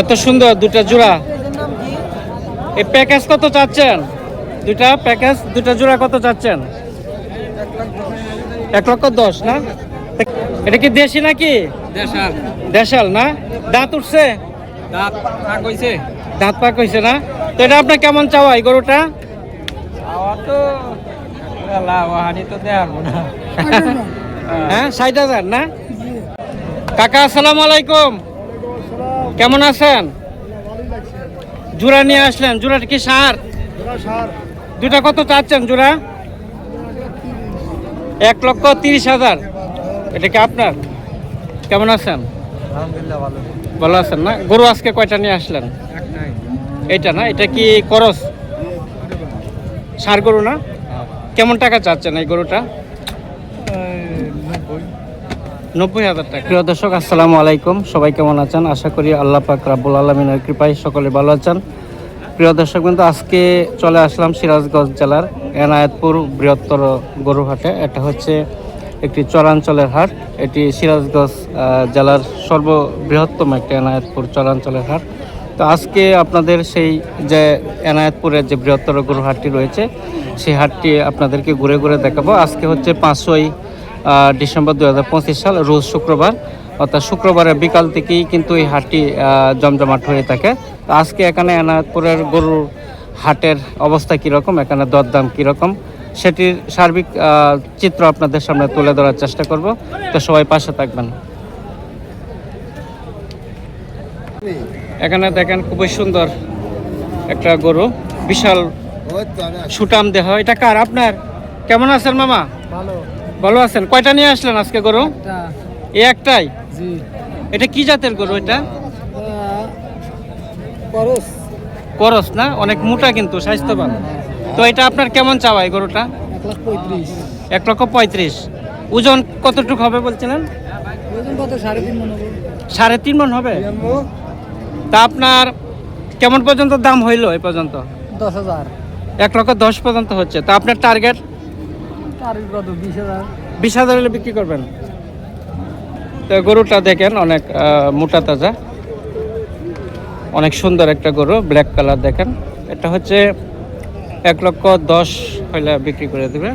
এত সুন্দর দুটা জোড়া। এই প্যাকেজ কত চাচ্ছেন? দুটা প্যাকেজ দুটা জোড়া কত চাচ্ছেন? এক লক্ষ দশ না? এটা কি দেশি নাকি? দেশাল। দেশাল না? দাঁত উঠছে? দাঁত ভাগ হইছে। দাঁত পাক হয়েছে না? তো এটা আপনার কেমন চাওয়া এই গরুটা? তো লাওয়াহানি তো দেওয়ার না। হ্যাঁ ষাট হাজার না? কাকা আসসালামু আলাইকুম। কেমন আছেন? জোড়া নিয়ে আসলেন। জোড়াটা কি সার? দুটা কত চাচ্ছেন জোড়া এক লক্ষ তিরিশ হাজার। এটা কি আপনার? কেমন আছেন? ভালো। ভালো আছেন না? গরু আজকে কয়টা নিয়ে আসলেন? এটা না? এটা কি করস সার গরু না? কেমন টাকা চাচ্ছেন এই গরুটা? নব্বই হাজার টাকা। প্রিয় দর্শক আসসালামু আলাইকুম। সবাই কেমন আছেন? আশা করি আল্লাহ পাক রাব্বুল আলমিনের কৃপায় সকলে ভালো আছেন। প্রিয় দর্শক কিন্তু আজকে চলে আসলাম সিরাজগঞ্জ জেলার এনায়েতপুর বৃহত্তর গরুহাটে। এটা হচ্ছে একটি চরাঞ্চলের হাট। এটি সিরাজগঞ্জ জেলার সর্ববৃহত্তম একটি এনায়েতপুর চরাঞ্চলের হাট। তো আজকে আপনাদের সেই যে এনায়েতপুরের যে বৃহত্তর গরু হাটটি রয়েছে সেই হাটটি আপনাদেরকে ঘুরে ঘুরে দেখাবো। আজকে হচ্ছে পাঁচশোই আহ, ডিসেম্বর দু হাজার পঁচিশ সাল রোজ শুক্রবার অর্থাৎ শুক্রবারের বিকাল থেকেই কিন্তু এই হাটটি জমজমাট হয়ে থাকে। তো আজকে এখানে এনায়তপুরের গরুর হাটের অবস্থা কীরকম? এখানে দরদাম কীরকম? সেটির সার্বিক চিত্র আপনাদের সামনে তুলে ধরার চেষ্টা করব। তো সবাই পাশে থাকবেন। এখানে দেখেন খুবই সুন্দর একটা গরু বিশাল সুটাম দেহ। এটা কার আপনার? কেমন আছেন মামা? ভালো। ভালো আছেন? কয়টা নিয়ে আসলেন আজকে গরু? এই একটাই? এটা কি জাতের গরু এটা? করস। না? অনেক মোটা কিন্তু স্বাস্থ্যবান। তো এটা আপনার কেমন চাওয়া এই গরুটা? এক লক্ষ পঁয়ত্রিশ। ওজন কতটুকু হবে বলছিলেন? সাড়ে তিন মন হবে। তা আপনার কেমন পর্যন্ত দাম হইল এই পর্যন্ত? দশ হাজার। এক লক্ষ দশ পর্যন্ত হচ্ছে। তা আপনার টার্গেট বিশ হাজার। হলে বিক্রি করবেন। তো গরুটা দেখেন, অনেক মোটা তাজা। অনেক সুন্দর একটা গরু ব্ল্যাক কালার দেখেন। এটা হচ্ছে এক লক্ষ দশ হইলে বিক্রি করে দেবে।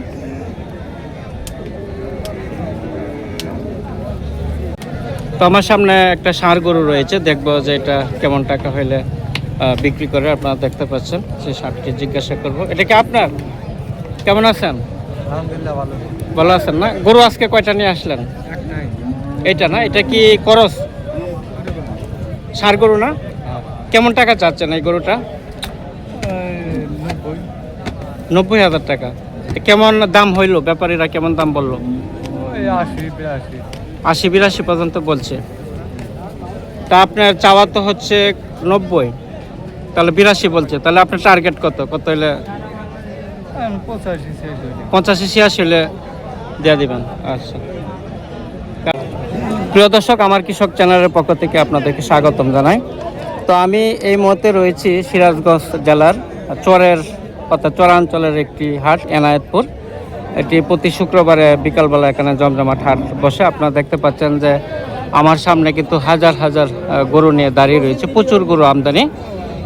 তো আমার সামনে একটা ষাঁড় গরু রয়েছে, দেখব যে এটা কেমন টাকা হইলে বিক্রি করে আপনারা দেখতে পাচ্ছেন। সেই ষাঁড়কে জিজ্ঞাসা করব। এটা কি আপনার? কেমন আছেন? আলহামদুলিল্লাহ ভালো। ভালো আছেন না? গরু আজকে কয়টা নিয়ে আসলেন? এটা না? এটা কি করস? সার গরু না? কেমন টাকা চাচ্ছেন এই গরুটা? নব্বই হাজার টাকা। কেমন দাম হইল? ব্যাপারীরা কেমন দাম বলল? আশি বিরাশি। আশি বিরাশি পর্যন্ত বলছে। তা আপনার চাওয়া তো হচ্ছে নব্বই। তাহলে বিরাশি বলছে। তাহলে আপনার টার্গেট কত? কত হলে পঁচাশি হইলে পঁচাশি ছিয়াশি হলে দিয়ে দিবেন। আচ্ছা। প্রিয় দর্শক আমার কৃষক চ্যানেলের পক্ষ থেকে আপনাদেরকে স্বাগতম জানাই। তো আমি এই মুহূর্তে রয়েছি সিরাজগঞ্জ জেলার চরের অর্থাৎ চরাঞ্চলের একটি হাট এনায়েতপুর। এটি প্রতি শুক্রবারে বিকালবেলা এখানে জমজমাট হাট বসে। আপনারা দেখতে পাচ্ছেন যে আমার সামনে কিন্তু হাজার হাজার গরু নিয়ে দাঁড়িয়ে রয়েছে। প্রচুর গরু আমদানি।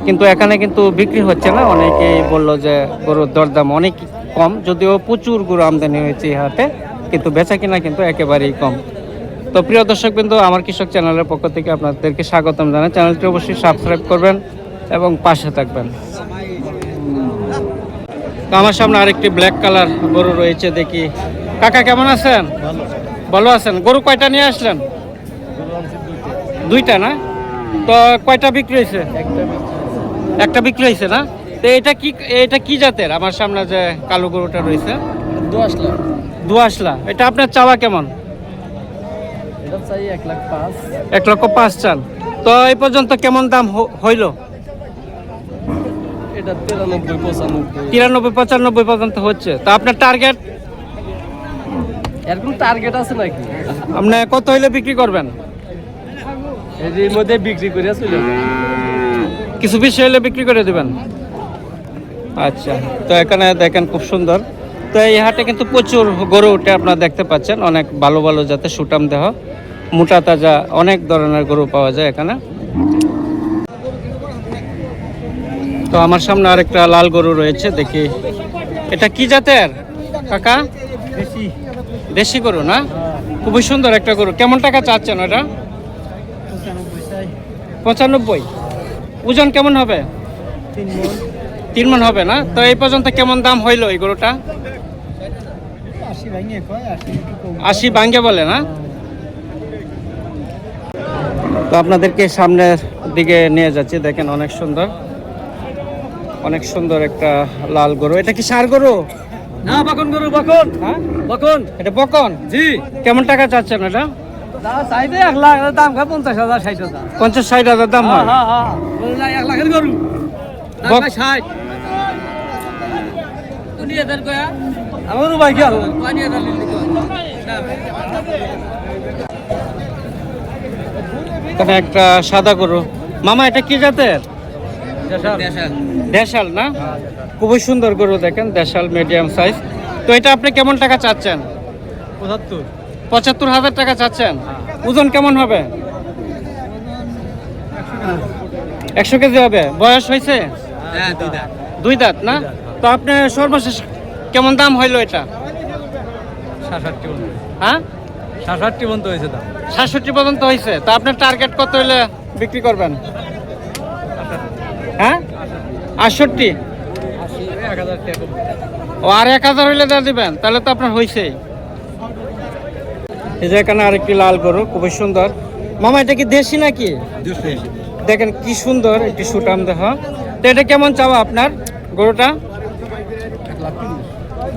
কিন্তু এখানে কিন্তু বিক্রি হচ্ছে না। অনেকেই বলল যে গরুর দরদাম অনেক কম যদিও প্রচুর গরু আমদানি হয়েছে এই হাটে কিন্তু বেচা কিনা কিন্তু একেবারেই কম। তো প্রিয় দর্শক বিন্দু আমার কৃষক চ্যানেলের পক্ষ থেকে আপনাদেরকে স্বাগতম জানাই। চ্যানেলটি অবশ্যই সাবস্ক্রাইব করবেন এবং পাশে থাকবেন। তো আমার সামনে আরেকটি ব্ল্যাক কালার গরু রয়েছে দেখি। কাকা কেমন আছেন? ভালো। আছেন। গরু কয়টা নিয়ে আসলেন? দুইটা। না? তো কয়টা বিক্রি হয়েছে? একটা বিক্রি হয়েছে না? তো এটা কি এটা কি জাতের? আমার সামনে যে কালো গরুটা রয়েছে। দশ লাখ দুয়াশলা। এটা আপনার চাওয়া কেমন? এক লাখ পাঁচ। এক লক্ষ পাঁচ চান। তো এই পর্যন্ত কেমন দাম হইল? এটা তিরানব্বই পঁচানব্বই। তিরানব্বই পঁচানব্বই পর্যন্ত হচ্ছে। তো আপনার টার্গেট এরকম টার্গেট আছে নাকি? আপনি কত হইলে বিক্রি করবেন? এর মধ্যে বিক্রি করে চলে। কিছু বেশি হইলে বিক্রি করে দিবেন। আচ্ছা তো এখানে দেখেন খুব সুন্দর। তো এই হাটে কিন্তু প্রচুর গরু উঠে আপনারা দেখতে পাচ্ছেন অনেক ভালো ভালো যাতে সুটাম দেহ মোটা তাজা অনেক ধরনের গরু পাওয়া যায় এখানে। তো আমার সামনে আরেকটা লাল গরু রয়েছে দেখি। এটা কি জাতের? কাকা? বেশি দেশি গরু না? খুবই সুন্দর একটা গরু। কেমন টাকা চাচ্ছেন ওটা? পঁচানব্বই। ওজন কেমন হবে? তিন মন তিন হবে না? তো এই পর্যন্ত কেমন দাম হইল এই গরুটা? আশি ভাঙ্গে বলে না? তো আপনাদেরকে সামনের দিকে নিয়ে যাচ্ছি দেখেন অনেক সুন্দর। অনেক সুন্দর একটা লাল গরু। এটা কি সার গরু? না বকন গরু বকন। হ্যাঁ? বাকন। এটা বকন? জি। কেমন টাকা চাচ্ছেন এটা? এক লাখ দাম খায় পঞ্চাশ হাজার ষাট হাজার। পঞ্চাশ ষাট হাজার দাম হয়? হ্যাঁ হ্যাঁ এক লাখের গরু। খায় ষাট। আমার ভাই কি একটা সাদা গরু। মামা এটা কি জাতের? দেশাল। না? খুবই সুন্দর গরু দেখেন দেশাল মিডিয়াম সাইজ তো এটা আপনি কেমন টাকা চাচ্ছেন? পঁচাত্তর। পঁচাত্তর হাজার টাকা চাচ্ছেন। ওজন কেমন হবে? একশো কেজি হবে। বয়স হয়েছে? হ্যাঁ দুই দাঁত। না? তো আপনি সর্বশেষ কেমন দাম হইল এটা? হ্যাঁ? সাতষট্টি পর্যন্ত হয়েছে দাম। সাতষট্টি পর্যন্ত হয়েছে। তো আপনার টার্গেট কত হইলে বিক্রি করবেন? হ্যাঁ? আটষট্টি? ও আর এক হাজার হইলে দেওয়া দিবেন। তাহলে তো আপনার হয়েছেই এই যে এখানে আরেকটি লাল গরু খুবই সুন্দর। মামা এটা কি দেশি নাকি? দেখেন কি সুন্দর একটি সুটাম দেহ। তো এটা কেমন চাওয়া আপনার গরুটা?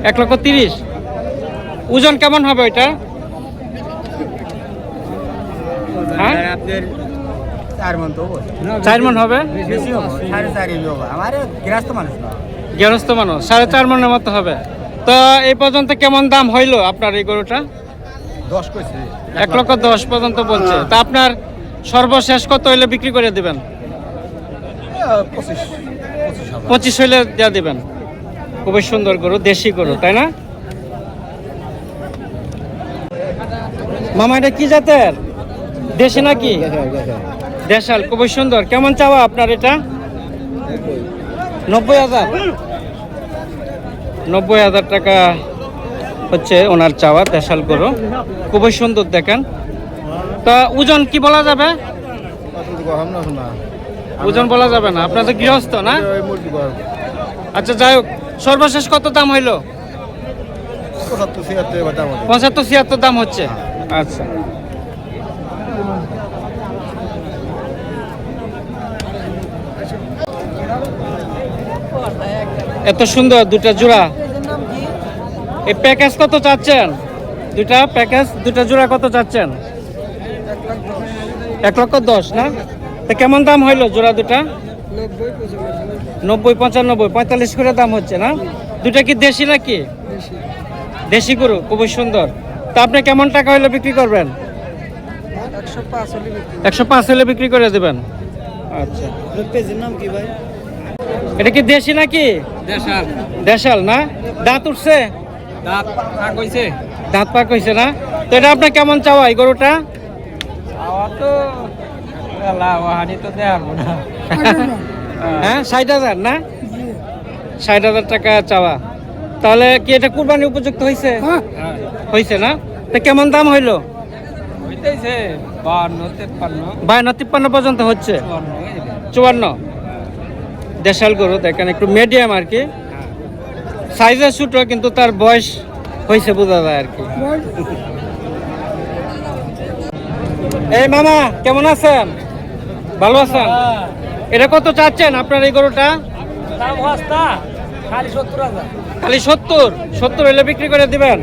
এক লক্ষ তিরিশ। ওজন কেমন হবে ওইটা? হ্যাঁ? চার মন হবে? গৃহস্থ মানুষ সাড়ে চার মনের মতো হবে। তো এই পর্যন্ত কেমন দাম হইল আপনার এই গরুটা? দশ কইছে। এক লক্ষ দশ পর্যন্ত বলছে। তা আপনার সর্বশেষ কত হইলে বিক্রি করে দিবেন? পঁচিশ হইলে দেওয়া দিবেন। খুবই সুন্দর গরু দেশি গরু তাই না? মামা এটা কি জাতের? দেশি নাকি? দেশাল খুবই সুন্দর। কেমন চাওয়া আপনার এটা? নব্বই হাজার। নব্বই হাজার টাকা হচ্ছে ওনার চাওয়া দেশাল গরু। খুবই সুন্দর দেখেন। তা ওজন কি বলা যাবে? ওজন বলা যাবে না। আপনার তো গৃহস্থ না? আচ্ছা যাই হোক। সর্বশেষ কত দাম হইল? পঁচাত্তর ছিয়াত্তর দাম হচ্ছে। আচ্ছা। এত সুন্দর দুটা জোড়া। এই প্যাকেজ কত চাচ্ছেন? দুটা প্যাকেজ দুটা জোড়া কত চাচ্ছেন? এক লক্ষ দশ না? তা কেমন দাম হইল জোড়া দুটা? নব্বই পঁচানব্বই পঁয়তাল্লিশ করে দাম হচ্ছে না? দুটা কি দেশি নাকি? দেশি গরু খুবই সুন্দর। তা আপনি কেমন টাকা হইলে বিক্রি করবেন? একশো পাঁচ হলে বিক্রি করে দেবেন। আচ্ছা। পেজের নাম কি ভাই? এটা কি দেশি নাকি? দেশাল। দেশাল না? দাঁত উঠছে? দাঁত কাক হইছে। দাঁত পাক হয়েছে না? তো এটা আপনার কেমন চাওয়া এই গরুটা? আমার তো না। হ্যাঁ ষাট হাজার না? ষাট হাজার টাকা চাওয়া। তাহলে কি এটা কুরবানি উপযুক্ত হয়েছে হয়েছে না? তা কেমন দাম হইল? বায়ান্ন তিপ্পান্ন। পর্যন্ত হচ্ছে। চুয়ান্ন। দেশাল গরু দেখেন একটু মিডিয়াম আর কি। সাইজে ছোট কিন্তু তার বয়স হয়েছে বোঝা যায় আর কি। এই মামা কেমন আছেন? ভালো আছেন? এটা কত চাচ্ছেন আপনার এই গরুটা? খালি সত্তর সত্তর? হইলে বিক্রি করে দিবেন?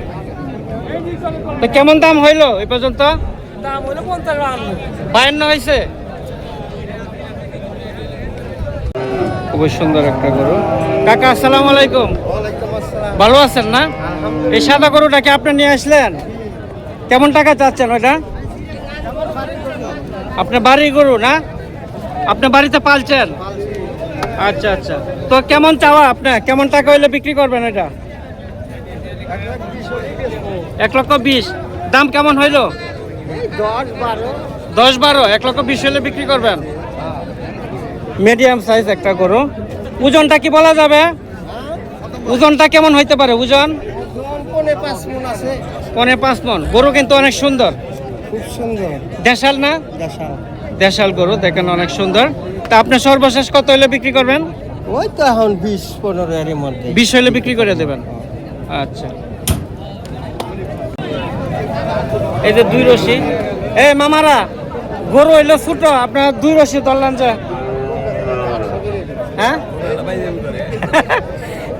তো কেমন দাম হইল এই পর্যন্ত? দাম হলো পঞ্চাশ বাহান্ন। বায়ান্ন হয়েছে খুবই সুন্দর একটা গরু। কাকা আসসালামু আলাইকুম। ভালো আছেন না? এই সাদা গরুটাকে আপনি নিয়ে আসলেন? কেমন টাকা চাচ্ছেন ওইটা? আপনার বাড়ির গরু না? আপনি বাড়িতে পালছেন? আচ্ছা আচ্ছা। তো কেমন চাওয়া আপনার কেমন টাকা হইলে বিক্রি করবেন এটা? এক লক্ষ বিশ। দাম কেমন হইল? দশ বারো। এক লক্ষ বিশ হলে বিক্রি করবেন? মিডিয়াম সাইজ একটা গরু। ওজনটা কি বলা যাবে? ওজনটা কেমন হইতে পারে ওজন? পনে পাঁচ মন। গরু কিন্তু অনেক সুন্দর। খুব সুন্দর। দেশাল না? দেশাল। দেশাল গরু দেখেন অনেক সুন্দর। তা আপনি সর্বশেষ কত হলে বিক্রি করবেন? ওই তো এখন বিশ পনেরো এর মধ্যে। বিশ হলে বিক্রি করে দেবেন। আচ্ছা। এই যে দুই রশি। এ মামারা গরু হইল ছোট আপনার দুই রশি ধরলাম যে হ্যাঁ?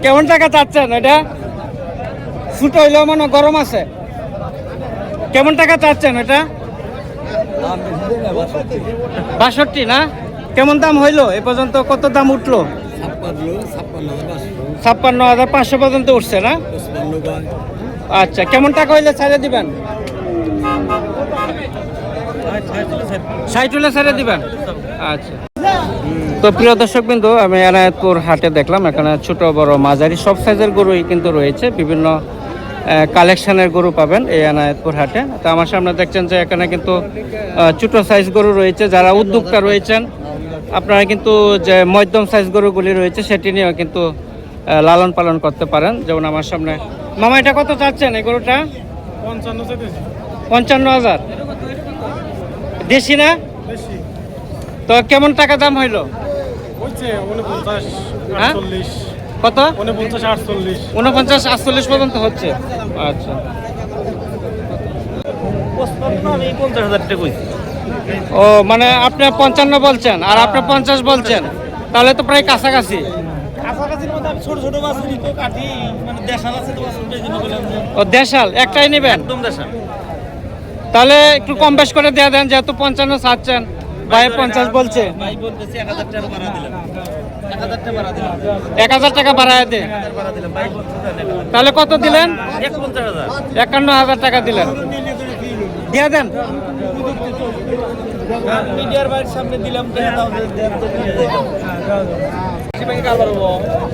কেমন টাকা চাচ্ছেন এটা? ছোট হইলেও মানে গরম আছে। কেমন টাকা চাচ্ছেন এটা? বাষট্টি না? কেমন দাম হইল? এ পর্যন্ত কত দাম উঠল? ছাপ্পান্ন হাজার পাঁচশো পর্যন্ত উঠছে না? আচ্ছা কেমন টাকা হইলে ছেড়ে দিবেন? ষাট ছেড়ে দিবেন? আচ্ছা। তো প্রিয় দর্শক বিন্দু আমি এনায়তপুর হাটে দেখলাম এখানে ছোট বড় মাঝারি সব সাইজের গরুই কিন্তু রয়েছে বিভিন্ন কালেকশনের গরু পাবেন এই এনায়তপুর হাটে। তো আমার সামনে দেখছেন যে এখানে কিন্তু ছোট সাইজ গরু রয়েছে যারা উদ্যোক্তা রয়েছেন আপনারা কিন্তু যে মধ্যম সাইজ গরুগুলি রয়েছে সেটি নিয়েও কিন্তু লালন পালন করতে পারেন। যেমন আমার সামনে মামা এটা কত চাচ্ছেন এই গরুটা? পঞ্চান্ন হাজার। দেশি না? তো কেমন টাকা দাম হইল? হ্যাঁ? কত? উনপঞ্চাশ আটচল্লিশ। পর্যন্ত হচ্ছে। আচ্ছা। ও মানে আপনি পঞ্চান্ন বলছেন আর আপনি পঞ্চাশ বলছেন তাহলে তো প্রায় কাছাকাছি। ও দেশাল একটাই নেবেন? তাহলে একটু কম বেশ করে দেওয়া দেন যেহেতু পঞ্চান্ন চাচ্ছেন ভাই পঞ্চাশ বলছে। এক হাজার টাকা বাড়ায় দে। তাহলে কত দিলেন? একান্ন হাজার। টাকা দিলেন। দিয়ে দেন।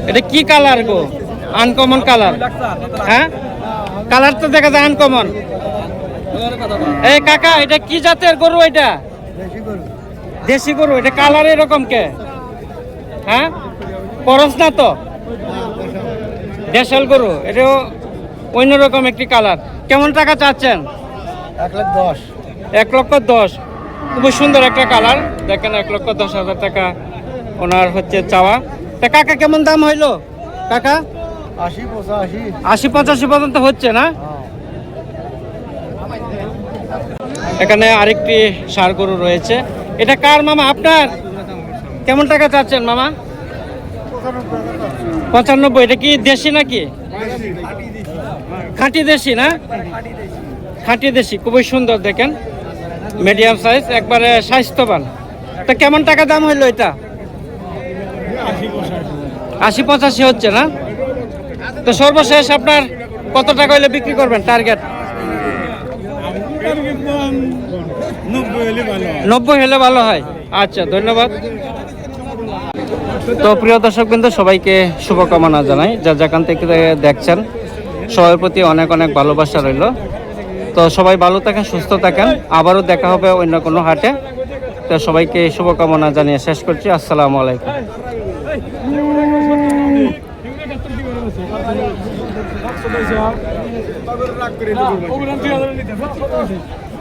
এটা কি কালার গো? Uncommon colour. হ্যাঁ? কালার তো দেখা যায় আনকমন এই কাকা এটা কি জাতের গরু এটা? দেশি গরু এটা কালার এরকম কে? হ্যাঁ? করস না তো? দেশাল গরু এটাও অন্যরকম একটি কালার কেমন টাকা চাচ্ছেন? এক লাখ দশ। এক লক্ষ দশ। খুবই সুন্দর একটা কালার দেখেন এক লক্ষ দশ হাজার টাকা ওনার হচ্ছে চাওয়া। তা কাকা কেমন দাম হইল? কাকা? আশি পঁচাশি। আশি পঁচাশি পর্যন্ত হচ্ছে না? এখানে আরেকটি সার গরু রয়েছে। এটা কার মামা? আপনার? কেমন টাকা চাচ্ছেন মামা? পঁচানব্বই, এটা কি দেশি নাকি? খাঁটি দেশি না? খাঁটি দেশি, খুবই সুন্দর দেখেন। মিডিয়াম সাইজ একবারে স্বাস্থ্যবান। তা কেমন টাকা দাম হইল এটা? আশি পঁচাশি হচ্ছে না? তো সর্বশেষ আপনার কত টাকা হইলে বিক্রি করবেন টার্গেট? নব্বই হলে ভালো হয়। আচ্ছা ধন্যবাদ। তো প্রিয় দর্শক কিন্তু সবাইকে শুভকামনা জানাই। যা যেখান থেকে দেখছেন, সবার প্রতি অনেক অনেক ভালোবাসা রইল। তো সবাই ভালো থাকেন, সুস্থ থাকেন। আবারও দেখা হবে অন্য কোনো হাটে। তো সবাইকে শুভকামনা জানিয়ে শেষ করছি। আসসালামু আলাইকুম।